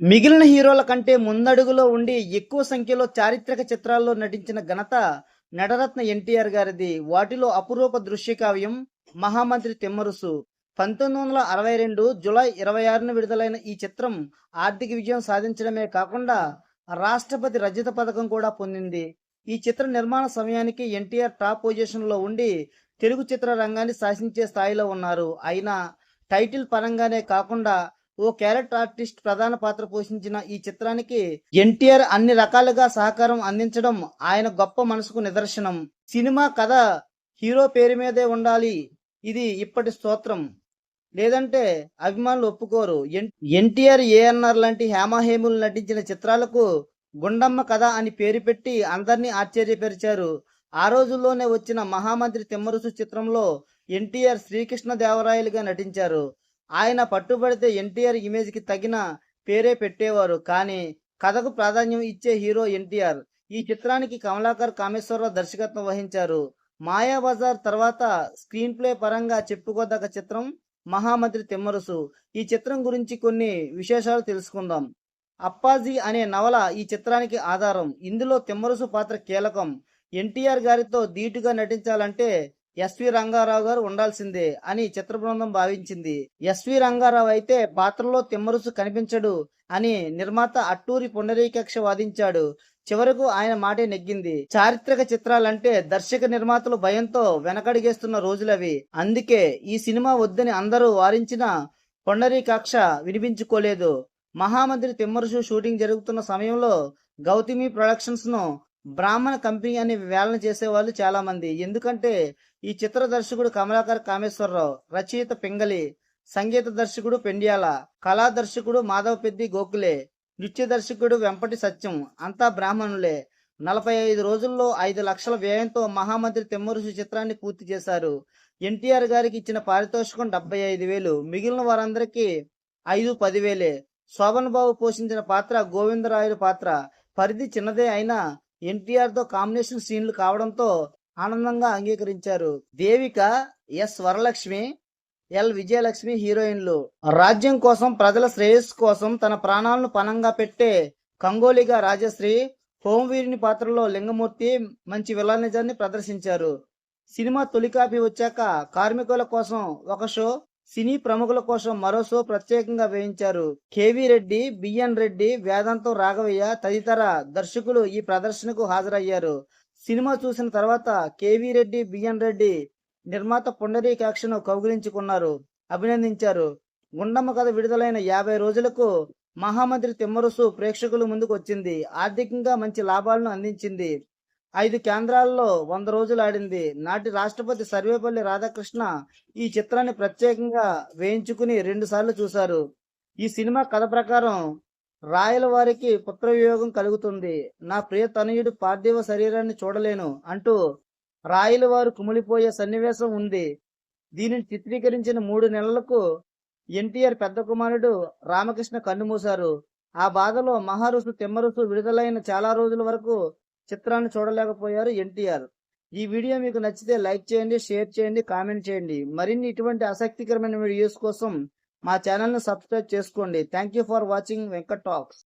మిగిలిన హీరోల కంటే ముందడుగులో ఉండి ఎక్కువ సంఖ్యలో చారిత్రక చిత్రాల్లో నటించిన ఘనత నటరత్న ఎన్టీఆర్ గారిది. వాటిలో అపురూప దృశ్య కావ్యం మహామంత్రి తిమ్మరుసు. పంతొమ్మిది వందల అరవై రెండు జులై ఇరవై ఆరున విడుదలైన ఈ చిత్రం ఆర్థిక విజయం సాధించడమే కాకుండా రాష్ట్రపతి రజిత పథకం కూడా పొందింది. ఈ చిత్ర నిర్మాణ సమయానికి ఎన్టీఆర్ టాప్ పొజిషన్లో ఉండి తెలుగు చిత్ర రంగాన్ని శాసించే స్థాయిలో ఉన్నారు. అయినా టైటిల్ పరంగానే కాకుండా ఓ క్యారెక్టర్ ఆర్టిస్ట్ ప్రధాన పాత్ర పోషించిన ఈ చిత్రానికి ఎన్టీఆర్ అన్ని రకాలుగా సహకారం అందించడం ఆయన గొప్ప మనసుకు నిదర్శనం. సినిమా కథ హీరో పేరు మీదే ఉండాలి. ఇది ఇప్పటి స్తోత్రం. లేదంటే అభిమానులు ఒప్పుకోరు. ఎన్- ఎన్టీఆర్ ఏఎన్ఆర్ లాంటి హేమాహేములు నటించిన చిత్రాలకు గుండమ్మ కథ అని పేరు పెట్టి అందరినీ ఆశ్చర్యపరిచారు. ఆ రోజుల్లోనే వచ్చిన మహామంత్రి తిమ్మరుసు చిత్రంలో ఎన్టీఆర్ శ్రీకృష్ణ దేవరాయలుగా నటించారు. ఆయన పట్టుబడితే ఎన్టీఆర్ ఇమేజ్కి తగిన పేరే పెట్టేవారు. కానీ కథకు ప్రాధాన్యం ఇచ్చే హీరో ఎన్టీఆర్. ఈ చిత్రానికి కమలాకర్ కామేశ్వరరావు దర్శకత్వం వహించారు. మాయాబజార్ తర్వాత స్క్రీన్ ప్లే పరంగా చెప్పుకోదగ్గ చిత్రం మహామంత్రి తిమ్మరుసు. ఈ చిత్రం గురించి కొన్ని విశేషాలు తెలుసుకుందాం. అప్పాజీ అనే నవల ఈ చిత్రానికి ఆధారం. ఇందులో తిమ్మరుసు పాత్ర కీలకం. ఎన్టీఆర్ గారితో ధీటుగా నటించాలంటే ఎస్వి రంగారావు గారు ఉండాల్సిందే అని చిత్ర బృందం భావించింది. ఎస్వి రంగారావు అయితే పాత్రలో తిమ్మరుసు కనిపించడు అని నిర్మాత అట్టూరి పుండరీకక్ష వాదించాడు. చివరకు ఆయన మాటే నెగ్గింది. చారిత్రక చిత్రాలంటే దర్శక నిర్మాతలు భయంతో వెనకడిగేస్తున్న రోజులవి. అందుకే ఈ సినిమా వద్దని అందరూ వారించిన పొండరీకాక్ష వినిపించుకోలేదు. మహామంత్రి తిమ్మరుసు షూటింగ్ జరుగుతున్న సమయంలో గౌతమి ప్రొడక్షన్స్ను బ్రాహ్మణ కంపెనీ అని వేలన చేసేవాళ్ళు చాలా మంది ఎందుకంటే ఈ చిత్ర దర్శకుడు కమలాకర్ కామేశ్వరరావు రచయిత పింగళి సంగీత దర్శకుడు పెండ్యాల కళా దర్శకుడు మాధవ పెద్ది గోకులే నృత్య దర్శకుడు వెంపటి సత్యం అంతా బ్రాహ్మణులే. నలభై ఐదు రోజుల్లో ఐదు లక్షల వ్యయంతో మహామంత్రి తెమ్మరుసు చిత్రాన్ని పూర్తి చేశారు. ఎన్టీఆర్ గారికి ఇచ్చిన పారితోషికం డెబ్బై ఐదు వేలు మిగిలిన వారందరికీ ఐదు పదివేలే. శోభన్ బాబు పోషించిన పాత్ర గోవిందరాయుడు పాత్ర. పరిధి చిన్నదే అయినా ఎన్టీఆర్తో కాంబినేషన్ సీన్లు కావడంతో ఆనందంగా అంగీకరించారు. దేవిక ఎస్ వరలక్ష్మి ఎల్ విజయలక్ష్మి హీరోయిన్లు. రాజ్యం కోసం ప్రజల శ్రేయస్సు కోసం తన ప్రాణాలను పణంగా పెట్టే కంగోలిగా రాజశ్రీ హోంవీరుని పాత్రలో లింగమూర్తి మంచి విలనిజాన్ని ప్రదర్శించారు. సినిమా తొలి కాపీ వచ్చాక కార్మికుల కోసం ఒక షో సినీ ప్రముఖుల కోసం మరో షో ప్రత్యేకంగా వేయించారు. కేవీ రెడ్డి బిఎన్ రెడ్డి వేదాంతం రాఘవయ్య తదితర దర్శకులు ఈ ప్రదర్శనకు హాజరయ్యారు. సినిమా చూసిన తర్వాత కేవీ రెడ్డి బిఎన్ రెడ్డి నిర్మాత పుండరీకాక్షను కౌగిలించుకున్నారు. అభినందించారు. గుండమ్మ కథ విడుదలైన యాభై రోజులకు మహామంత్రి తిమ్మరుసు ప్రేక్షకుల ముందుకు వచ్చింది ఆర్థికంగా మంచి లాభాలను అందించింది. ఐదు కేంద్రాల్లో వంద రోజులు ఆడింది. నాటి రాష్ట్రపతి సర్వేపల్లి రాధాకృష్ణ ఈ చిత్రాన్ని ప్రత్యేకంగా వేయించుకుని రెండు సార్లు చూశారు. ఈ సినిమా కథ ప్రకారం రాయల వారికి పుత్ర వియోగం కలుగుతుంది. నా ప్రియ తనయుడు పార్థివ శరీరాన్ని చూడలేను అంటూ రాయల వారు కుమిలిపోయే సన్నివేశం ఉంది. దీనిని చిత్రీకరించిన మూడు నెలలకు ఎన్టీఆర్ పెద్ద కుమారుడు రామకృష్ణ కన్నుమూశారు. ఆ బాధలో మహారుసు తిమ్మరుసు విడుదలైన చాలా రోజుల వరకు చిత్రాన్ని చూడలేకపోయారు ఎన్టీఆర్. ఈ వీడియో మీకు నచ్చితే లైక్ చేయండి షేర్ చేయండి కామెంట్ చేయండి. మరిన్ని ఇటువంటి ఆసక్తికరమైన వీడియోస్ కోసం మా ఛానల్ను సబ్స్క్రైబ్ చేసుకోండి. Thank you for watching Venkat talks